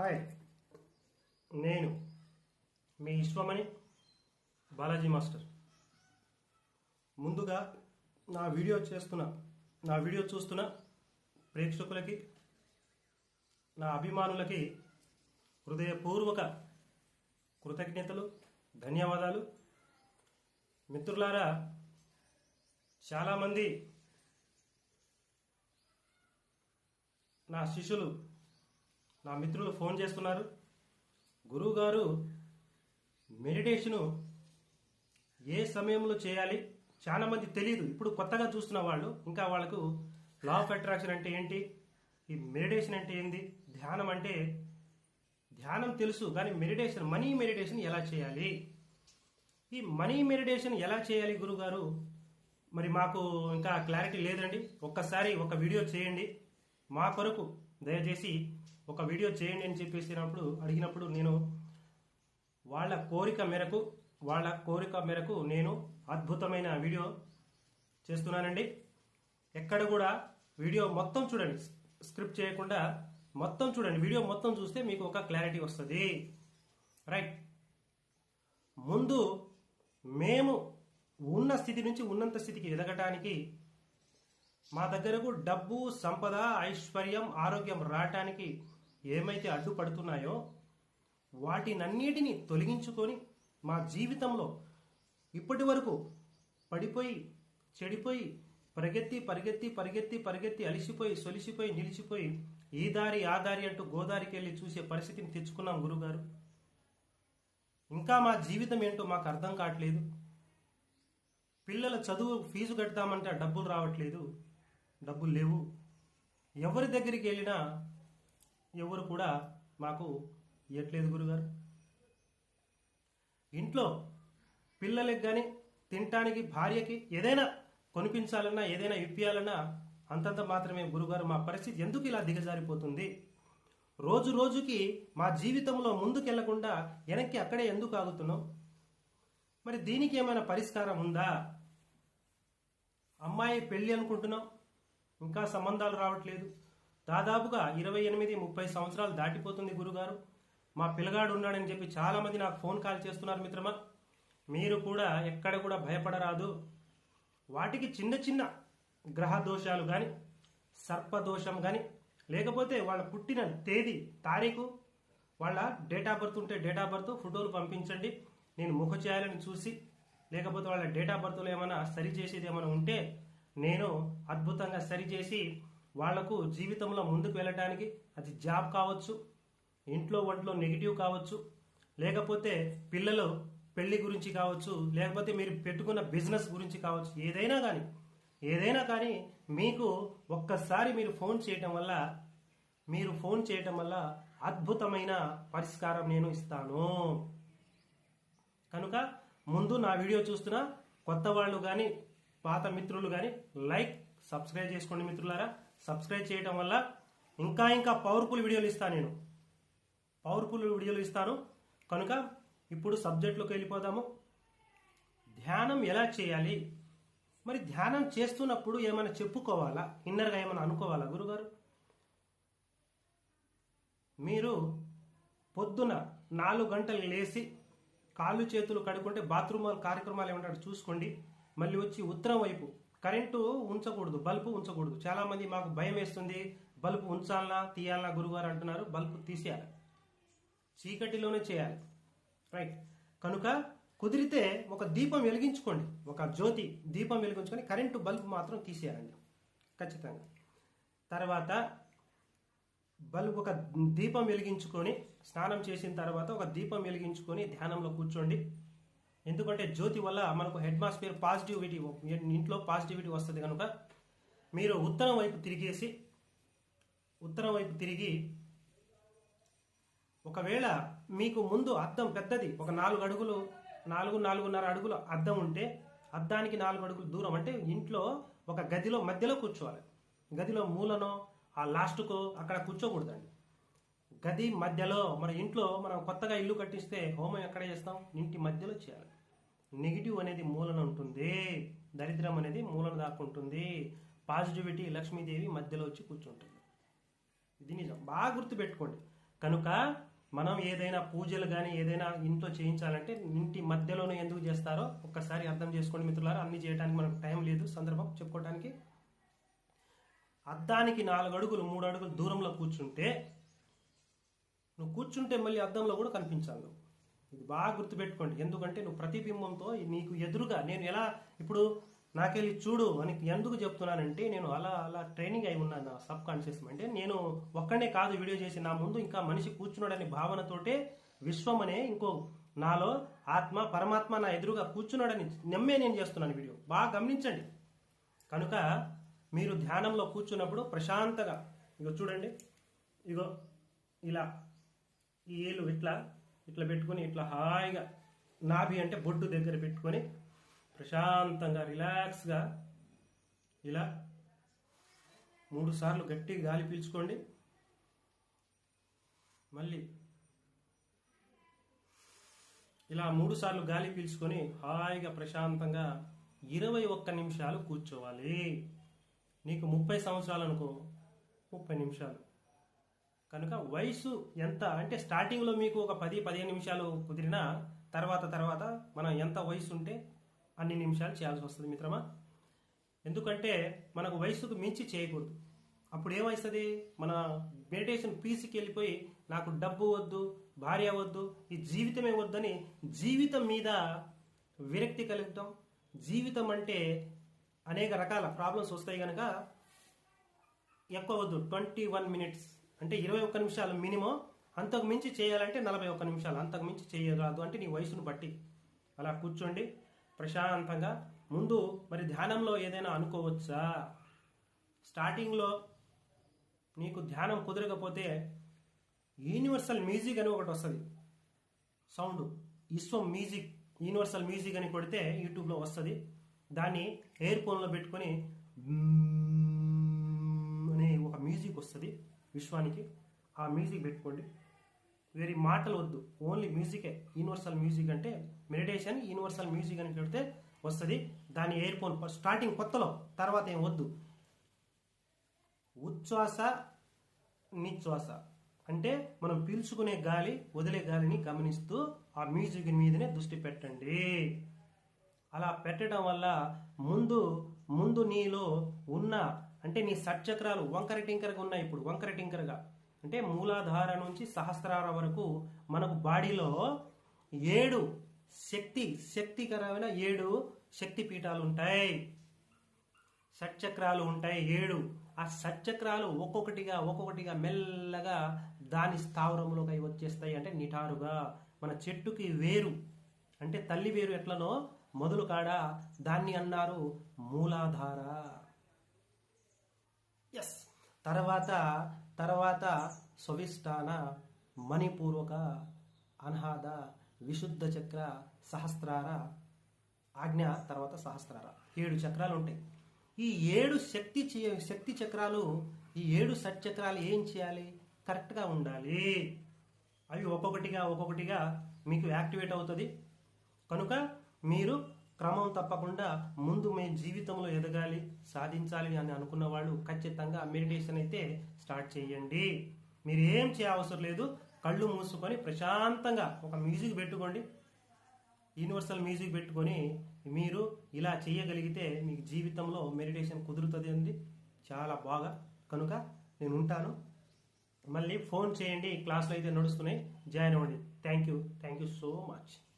Hi. నేను మీ Vishwamani Balaji master. ముందుగా నా వీడియో చేస్తున్న నా వీడియో చూస్తున్న ప్రేక్షకులకి నా అభిమానులకి హృదయపూర్వక కృతజ్ఞతలు ధన్యవాదాలు. మిత్రులారా చాలామంది నా శిష్యులు నా మిత్రులు ఫోన్ చేస్తున్నారు. గురువు గారు మెడిటేషను ఏ సమయంలో చేయాలి? చాలా మంది తెలియదు ఇప్పుడు కొత్తగా చూస్తున్న వాళ్ళు ఇంకా వాళ్ళకు లా ఆఫ్ అట్రాక్షన్ అంటే ఏంటి? ఈ మెడిటేషన్ అంటే ఏంది? ధ్యానం అంటే ధ్యానం తెలుసు కానీ మెడిటేషన్ మనీ మెడిటేషన్ ఎలా చేయాలి? ఈ మనీ మెడిటేషన్ ఎలా చేయాలి గురుగారు మరి మాకు ఇంకా క్లారిటీ లేదండి. ఒక్కసారి ఒక వీడియో చేయండి. మా కొరకు దయచేసి ఒక వీడియో చేయండి అని చెప్పేసినప్పుడు అడిగినప్పుడు నేను వాళ్ళ కోరిక మేరకు వాళ్ళ కోరిక మేరకు నేను అద్భుతమైన వీడియో చేస్తున్నానండి. ఎక్కడ కూడా వీడియో మొత్తం చూడండి. స్క్రిప్ట్ చేయకుండా మొత్తం చూడండి. వీడియో మొత్తం చూస్తే మీకు ఒక క్లారిటీ వస్తుంది. రైట్. ముందు మేము ఉన్న స్థితి నుంచి ఉన్నంత స్థితికి ఎదగటానికి మా దగ్గరకు డబ్బు సంపద ఐశ్వర్యం ఆరోగ్యం రావటానికి ఏమైతే అడ్డుపడుతున్నాయో వాటినన్నిటిని తొలగించుకొని మా జీవితంలో ఇప్పటి వరకు పడిపోయి చెడిపోయి పరిగెత్తి పరిగెత్తి పరిగెత్తి పరిగెత్తి అలిసిపోయి సొలిసిపోయి నిలిచిపోయి ఈ దారి ఆ దారి అంటూ గోదారికి వెళ్ళి చూసే పరిస్థితిని తెచ్చుకున్నాం గురుగారు. ఇంకా మా జీవితం ఏంటో మాకు అర్థం కావట్లేదు. పిల్లల చదువు ఫీజు కడతామంటే డబ్బులు రావట్లేదు. డబ్బులు లేవు. ఎవరి దగ్గరికి వెళ్ళినా ఎవరు కూడా మాకు ఇవ్వట్లేదు గురుగారు. ఇంట్లో పిల్లలకి కానీ తినటానికి భార్యకి ఏదైనా కొనిపించాలన్నా ఏదైనా ఇప్పియాలన్నా అంతంత మాత్రమే గురుగారు. మా పరిస్థితి ఎందుకు ఇలా దిగజారిపోతుంది? రోజు రోజుకి మా జీవితంలో ముందుకెళ్ళకుండా వెనక్కి అక్కడే ఎందుకు ఆగుతున్నాం? మరి దీనికి ఏమైనా పరిష్కారం ఉందా? అమ్మాయి పెళ్ళి అనుకుంటున్నాం. ఇంకా సంబంధాలు రావట్లేదు. దాదాపుగా ఇరవై ఎనిమిది ముప్పై సంవత్సరాలు దాటిపోతుంది గురుగారు. మా పిల్లగాడు ఉన్నాడని చెప్పి చాలా మంది నాకు ఫోన్ కాల్ చేస్తున్నారు మిత్రమా. మీరు కూడా ఎక్కడ కూడా భయపడరాదు. వాటికి చిన్న చిన్న గ్రహ దోషాలు కానీ సర్పదోషం కానీ లేకపోతే వాళ్ళ పుట్టిన తేదీ తారీఖు వాళ్ళ డేట్ ఆఫ్ బర్త్ ఉంటే డేట్ ఆఫ్ బర్త్ ఫోటోలు పంపించండి. నేను ముఖ చేయాలని చూసి లేకపోతే వాళ్ళ డేట్ ఆఫ్ బర్త్లో ఏమైనా సరి చేసేది ఏమైనా ఉంటే నేను అద్భుతంగా సరిచేసి వాళ్ళకు జీవితంలో ముందుకు వెళ్ళటానికి అది జాబ్ కావచ్చు ఇంట్లో ఒంట్లో నెగిటివ్ కావచ్చు లేకపోతే పిల్లలు పెళ్ళి గురించి కావచ్చు లేకపోతే మీరు పెట్టుకున్న బిజినెస్ గురించి కావచ్చు ఏదైనా కానీ ఏదైనా కానీ మీకు ఒక్కసారి మీరు ఫోన్ చేయటం వల్ల మీరు ఫోన్ చేయటం వల్ల అద్భుతమైన పరిష్కారం నేను ఇస్తాను. కనుక ముందు నా వీడియో చూస్తున్న కొత్త వాళ్ళు కానీ పాత మిత్రులు కానీ లైక్ సబ్స్క్రైబ్ చేసుకోండి మిత్రులారా. సబ్స్క్రైబ్ చేయటం వల్ల ఇంకా ఇంకా పవర్ఫుల్ వీడియోలు ఇస్తాను నేను. పవర్ఫుల్ వీడియోలు ఇస్తాను కనుక ఇప్పుడు సబ్జెక్ట్లోకి వెళ్ళిపోదాము. ధ్యానం ఎలా చేయాలి? మరి ధ్యానం చేస్తున్నప్పుడు ఏమైనా చెప్పుకోవాలా? ఇన్నర్గా ఏమైనా అనుకోవాలా గురుగారు? మీరు పొద్దున నాలుగు గంటలు లేచి కాళ్ళు చేతులు కడుక్కుంటే బాత్రూమ్ కార్యక్రమాలు ఏమంటారు చూసుకోండి. మళ్ళీ వచ్చి ఉత్తరం వైపు. కరెంటు ఉంచకూడదు బల్బు ఉంచకూడదు. చాలా మంది మాకు భయం వేస్తుంది బల్బు ఉంచాలనా తీయాలనా గురుగారు అంటున్నారు బల్బు తీసేయాలి. చీకటిలోనే చేయాలి. రైట్. కనుక కుదిరితే ఒక దీపం వెలిగించుకోండి. ఒక జ్యోతి దీపం వెలిగించుకొని కరెంటు బల్బు మాత్రం తీసేయాలండి. ఖచ్చితంగా. తర్వాత బల్బు ఒక దీపం వెలిగించుకొని స్నానం చేసిన తర్వాత ఒక దీపం వెలిగించుకొని ధ్యానంలో కూర్చోండి. ఎందుకంటే జ్యోతి వల్ల మనకు హెడ్మాస్ఫియర్ పాజిటివిటీ ఇంట్లో పాజిటివిటీ వస్తుంది కనుక మీరు ఉత్తరం వైపు తిరిగేసి ఉత్తరం వైపు తిరిగి ఒకవేళ మీకు ముందు అద్దం పెద్దది ఒక నాలుగు అడుగులు నాలుగు నాలుగున్నర అడుగులు అద్దం ఉంటే అద్దానికి నాలుగు అడుగులు దూరం అంటే ఇంట్లో ఒక గదిలో మధ్యలో కూర్చోవాలి. గదిలో మూలనో ఆ లాస్ట్కో అక్కడ కూర్చోకూడదండి. గది మధ్యలో మన ఇంట్లో మనం కొత్తగా ఇల్లు కట్టిస్తే హోమం ఎక్కడ చేస్తాం? ఇంటి మధ్యలో చేయాలి. నెగిటివ్ అనేది మూలన ఉంటుంది. దరిద్రం అనేది మూలన దాక్కుంటుంది పాజిటివిటీ లక్ష్మీదేవి మధ్యలో వచ్చి కూర్చుంటుంది. ఇది నిజం. బాగా గుర్తుపెట్టుకోండి. కనుక మనం ఏదైనా పూజలు కానీ ఏదైనా ఇంట్లో చేయించాలంటే ఇంటి మధ్యలోనే ఎందుకు చేస్తారో ఒక్కసారి అర్థం చేసుకోండి మిత్రులారా. అన్ని చేయడానికి మనకు టైం లేదు సందర్భం చెప్పుకోవడానికి అద్దానికి నాలుగు అడుగులు మూడు అడుగులు దూరంలో కూర్చుంటే నువ్వు కూర్చుంటే మళ్ళీ అద్దంలో కూడా కనిపించాలి నువ్వు. ఇది బాగా గుర్తుపెట్టుకోండి. ఎందుకంటే నువ్వు ప్రతిబింబంతో నీకు ఎదురుగా నేను ఎలా ఇప్పుడు నాకెళ్ళి చూడు అని ఎందుకు చెప్తున్నానంటే నేను అలా అలా ట్రైనింగ్ అయి ఉన్నాను నా సబ్ కాన్షియస్ అంటే నేను ఒక్కడే కాదు వీడియో చేసి నా ముందు ఇంకా మనిషి కూర్చున్నాడనే భావనతోటే విశ్వం అనే ఇంకో నాలో ఆత్మ పరమాత్మ నా ఎదురుగా కూర్చున్నాడని నమ్మే నేను చేస్తున్నాను వీడియో. బాగా గమనించండి. కనుక మీరు ధ్యానంలో కూర్చున్నప్పుడు ప్రశాంతంగా ఇగో చూడండి ఇగో ఇలా ఈ ఏలు ఇట్లా ఇట్లా పెట్టుకొని ఇట్లా హాయిగా నాభి అంటే బొడ్డు దగ్గర పెట్టుకొని ప్రశాంతంగా రిలాక్స్గా ఇలా మూడు సార్లు గట్టిగా గాలి పీల్చుకోండి. మళ్ళీ ఇలా మూడు సార్లు గాలి పీల్చుకొని హాయిగా ప్రశాంతంగా ఇరవై ఒక్క నిమిషాలు కూర్చోవాలి. నీకు ముప్పై సంవత్సరాలు అనుకో ముప్పై నిమిషాలు. కనుక వయసు ఎంత? అంటే స్టార్టింగ్లో మీకు ఒక పది పదిహేను నిమిషాలు కుదిరినా తర్వాత తర్వాత మనం ఎంత వయసు ఉంటే అన్ని నిమిషాలు చేయాల్సి వస్తుంది మిత్రమా? ఎందుకంటే మనకు వయసుకు మించి చేయకూడదు. అప్పుడు ఏమవుతుంది? మన మెడిటేషన్ పీసుకి వెళ్ళిపోయి నాకు డబ్బు వద్దు భార్య వద్దు ఈ జీవితమే వద్దని జీవితం మీద విరక్తి కలుగుతాం. జీవితం అంటే అనేక రకాల ప్రాబ్లమ్స్ వస్తాయి కనుక ఎక్కువ వద్దు. ట్వంటీ వన్ మినిట్స్ అంటే ఇరవై ఒక్క నిమిషాలు మినిమం అంతకు మించి చేయాలంటే నలభై ఒక్క నిమిషాలు అంతకు మించి చేయరాదు అంటే నీ వయసును బట్టి. అలా కూర్చోండి ప్రశాంతంగా. ముందు మరి ధ్యానంలో ఏదైనా అనుకోవచ్చా? స్టార్టింగ్లో నీకు ధ్యానం కుదరకపోతే యూనివర్సల్ మ్యూజిక్ అని ఒకటి వస్తుంది. సౌండ్. విశ్వం మ్యూజిక్ యూనివర్సల్ మ్యూజిక్ అని కొడితే యూట్యూబ్లో వస్తుంది. దాన్ని ఎయిర్ ఫోన్లో పెట్టుకొని అనే ఒక మ్యూజిక్ వస్తుంది. విశ్వానికి ఆ మ్యూజిక్ పెట్టుకోండి. వేరే మాటలు వద్దు. ఓన్లీ మ్యూజికే. యూనివర్సల్ మ్యూజిక్ అంటే మెడిటేషన్ యూనివర్సల్ మ్యూజిక్ అని పెడితే వస్తుంది. దాని ఎయిర్ ఫోన్ స్టార్టింగ్ కొత్తలో తర్వాత ఏం వద్దు. ఉచ్ఛ్వాస నిశ్వాస అంటే మనం పీల్చుకునే గాలి వదిలే గాలిని గమనిస్తూ ఆ మ్యూజిక్ మీదనే దృష్టి పెట్టండి. అలా పెట్టడం వల్ల ముందు ముందు నీలో ఉన్న అంటే నీ సట్చక్రాలు వంకర టింకరగా ఉన్నాయి ఇప్పుడు వంకర టింకరగా. అంటే మూలాధార నుంచి సహస్రార వరకు మనకు బాడీలో ఏడు శక్తి శక్తికరమైన ఏడు శక్తి పీఠాలు ఉంటాయి. షట్చక్రాలు ఉంటాయి ఏడు. ఆ షట్చక్రాలు ఒక్కొక్కటిగా ఒక్కొక్కటిగా మెల్లగా దాని స్థావరంలోకి వచ్చేస్తాయి అంటే నిటారుగా. మన చెట్టుకి వేరు. అంటే తల్లి వేరు ఎట్లనో మొదలు కాడ దాన్ని అన్నారు మూలాధార. ఎస్ తర్వాత తర్వాత స్వవిష్టాన మణిపూర్వక అనాహద విశుద్ధ చక్ర సహస్రార ఆజ్ఞ తర్వాత సహస్రార. ఏడు చక్రాలు ఉంటాయి. ఈ ఏడు శక్తి శక్తి చక్రాలు ఈ ఏడు సట్చక్రాలు ఏం చేయాలి? కరెక్ట్గా ఉండాలి. అవి ఒక్కొక్కటిగా ఒక్కొక్కటిగా మీకు యాక్టివేట్ అవుతుంది. కనుక మీరు క్రమం తప్పకుండా ముందు మీ జీవితంలో ఎదగాలి సాధించాలి అని అనుకున్న వాళ్ళు ఖచ్చితంగా మెడిటేషన్ అయితే స్టార్ట్ చేయండి. మీరు ఏం చేయవసరం లేదు కళ్ళు మూసుకొని ప్రశాంతంగా ఒక మ్యూజిక్ పెట్టుకోండి. యూనివర్సల్ మ్యూజిక్ పెట్టుకొని మీరు ఇలా చేయగలిగితే మీకు జీవితంలో మెడిటేషన్ కుదురుతుంది అండి. చాలా బాగా. కనుక నేను ఉంటాను. మళ్ళీ ఫోన్ చేయండి. క్లాసులు అయితే నడుస్తున్నాయి. జాయిన్ అవ్వండి. Thank you. Thank you so much.